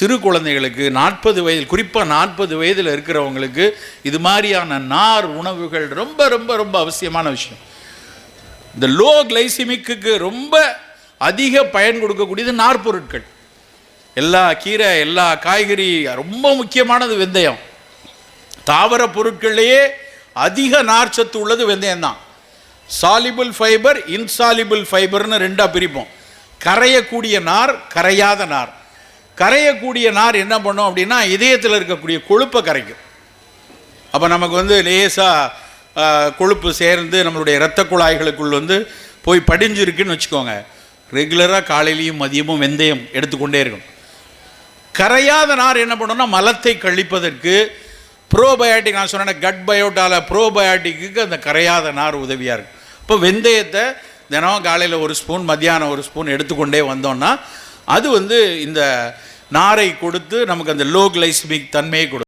சிறு குழந்தைகளுக்கு நாற்பது வயது குறிப்பாக நாற்பது வயதில் இருக்கிறவங்களுக்கு இது மாதிரியான நார் உணவுகள் ரொம்ப ரொம்ப ரொம்ப அவசியமான விஷயம். இந்த லோ கிளைசிமிக்கு ரொம்ப அதிக பயன் கொடுக்கக்கூடியது நார்ப்பொருட்கள் எல்லா கீரை எல்லா காய்கறி ரொம்ப முக்கியமானது வெந்தயம். தாவர பொருட்கள்லேயே அதிக நார்ச்சத்து உள்ளது வெந்தயம் தான் சாலிபிள் ஃபைபர் இன்சாலிபிள் ஃபைபர்னு ரெண்டாக பிரிப்போம். கரையக்கூடிய நார் கரையாத நார். கரையக்கூடிய நார் என்ன பண்ணும் அப்படின்னா இதயத்தில் இருக்கக்கூடிய கொழுப்பை கரைக்கும். அப்போ நமக்கு வந்து லேசாக கொழுப்பு சேர்ந்து நம்மளுடைய இரத்த குழாய்களுக்குள் வந்து போய் படிஞ்சிருக்குன்னு வச்சுக்கோங்க. ரெகுலராக காலையிலையும் மதியமும் வெந்தயம் எடுத்துக்கொண்டே இருக்கும் கரையாத நார் என்ன பண்ணும்னா மலத்தை கழிப்பதற்கு ப்ரோபயாட்டிக் நான் சொன்னேன் கட் பயோட்டால ப்ரோபயாட்டிக்கு அந்த கரையாத நார் உதவியாக இருக்கும். இப்போ வெந்தயத்தை தினம் காலையில் ஒரு ஸ்பூன் மத்தியானம் ஒரு ஸ்பூன் எடுத்துக்கொண்டே வந்தோம்னா அது வந்து இந்த நாரை கொடுத்து நமக்கு அந்த லோ கிளைஸ்மிக் தன்மையை கொடுக்கும்.